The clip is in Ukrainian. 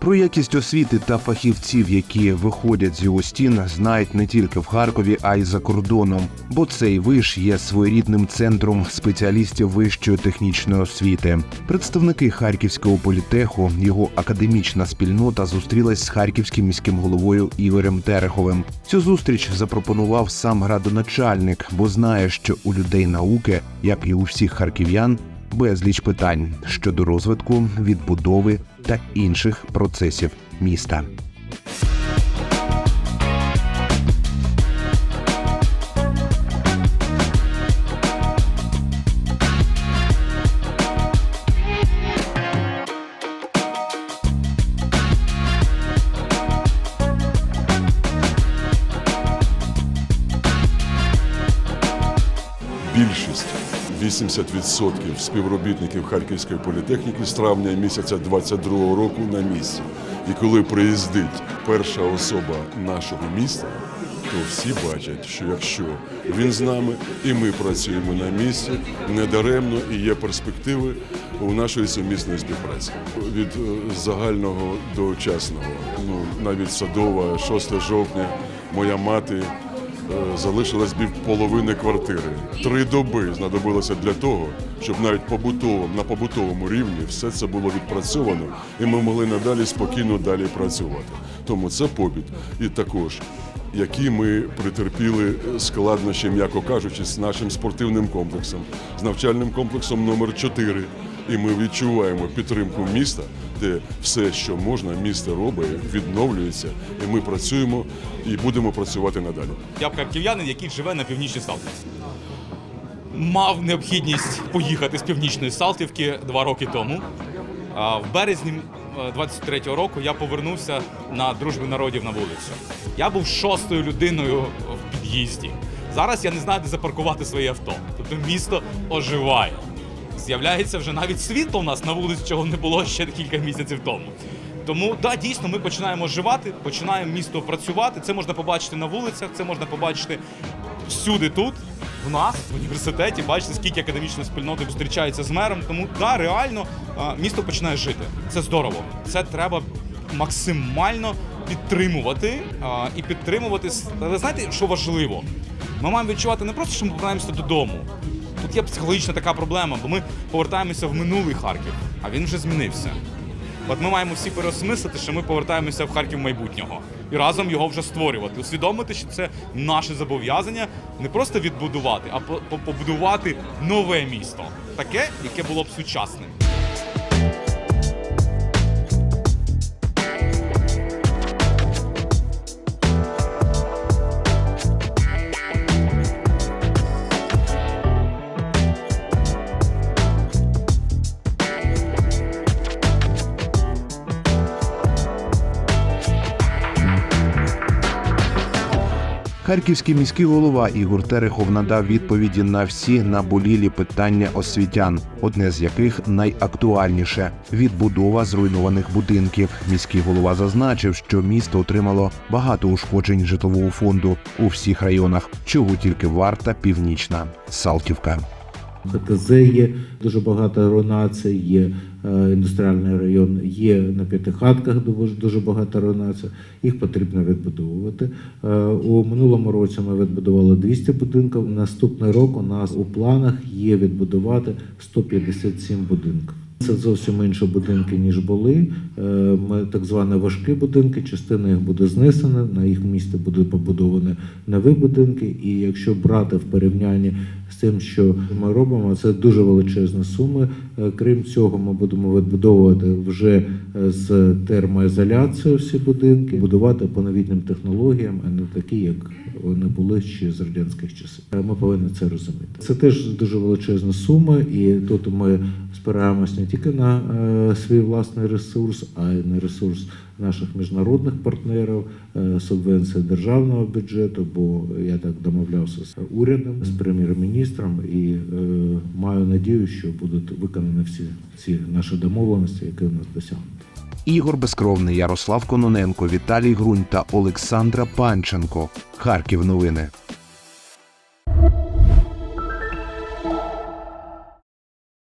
Про якість освіти та фахівців, які виходять з його стін, знають не тільки в Харкові, а й за кордоном. Бо цей виш є своєрідним центром спеціалістів вищої технічної освіти. Представники Харківського політеху, його академічна спільнота зустрілась з харківським міським головою Ігорем Тереховим. Цю зустріч запропонував сам градоначальник, бо знає, що у людей науки, як і у всіх харків'ян, безліч питань щодо розвитку, відбудови та інших процесів міста. більшість 80% співробітників Харківської політехніки з травня місяця 22 року на місці. І коли приїздить перша особа нашого міста, то всі бачать, що якщо він з нами і ми працюємо на місці, недаремно і є перспективи у нашої сумісної співпраці. Від е, загального до частного, ну навіть садова, 6 жовтня, моя мати е, залишилась пів половини квартири. Три доби знадобилося для того, щоб навіть побутово, на побутовому рівні все це було відпрацьовано, і ми могли надалі спокійно далі працювати. Тому це побіт. І також, які ми претерпіли складнощі, м'яко кажучи, з нашим спортивним комплексом, з навчальним комплексом номер 4 І ми відчуваємо підтримку міста, де все, що можна, місто робить, відновлюється, і ми працюємо і будемо працювати надалі. Я харків'янин, який живе на північній Салтівці. Мав необхідність поїхати з північної Салтівки два роки тому. В березні е, 23-го року я повернувся на дружбу народів на вулицю. Я був шостою людиною в під'їзді. Зараз я не знаю, де запаркувати своє авто. Тобто місто оживає. З'являється вже навіть світло у нас на вулиці, чого не було ще кілька місяців тому. Тому да, дійсно, ми починаємо оживати, починаємо місто працювати. Це можна побачити на вулицях, це можна побачити всюди тут, в нас, в університеті. Бачите, скільки академічної спільноти зустрічається з мером. Тому да, реально місто починає жити. Це здорово. Це треба максимально підтримувати і підтримувати. Але знаєте, що важливо? Ми маємо відчувати не просто, що ми повертаємося додому. Тут є психологічна така проблема, бо ми повертаємося в минулий Харків, а він вже змінився. От ми маємо всі переосмислити, що ми повертаємося в Харків майбутнього і разом його вже створювати, усвідомити, що це наше зобов'язання не просто відбудувати, а по- по- побудувати нове місто, таке, яке було б сучасним. Харківський міський голова Ігор Терехов надав відповіді на всі наболілі питання освітян, одне з яких найактуальніше відбудова зруйнованих будинків. Міський голова зазначив, що місто отримало багато ушкоджень житлового фонду у всіх районах, чого тільки варта північна Салтівка. ХТЗ є дуже багато руйнацій, є е, індустріальний район, є на п'ятихатках дуже, багато руйнацій. Їх потрібно відбудовувати. Е, У минулому році ми відбудували 200 будинків. Наступний рік у нас у планах є відбудувати 157 будинків. Це зовсім інші будинки, ніж були. Е, Ми так звані важкі будинки, частина їх буде знесена, на їх місці будуть побудовані нові будинки. І якщо брати в порівнянні з тим, що ми робимо, це дуже величезні суми. Е, Крім цього, ми будемо відбудовувати вже е, з термоізоляцією всі будинки, будувати по новітнім технологіям, а не такі, як вони були ще з радянських часів. Е, Ми повинні це розуміти. Це теж дуже величезні суми, і тут ми спираємось не тільки на свій власний ресурс, а й на ресурс наших міжнародних партнерів, субвенції державного бюджету. Бо я так домовлявся з урядом, з прем'єр-міністром, і е, маю надію, що будуть виконані всі ці наші домовленості, які у нас досягнуті. Ігор Безкровний, Ярослав Кононенко, Віталій Грунь та Олександра Панченко. Харків новини.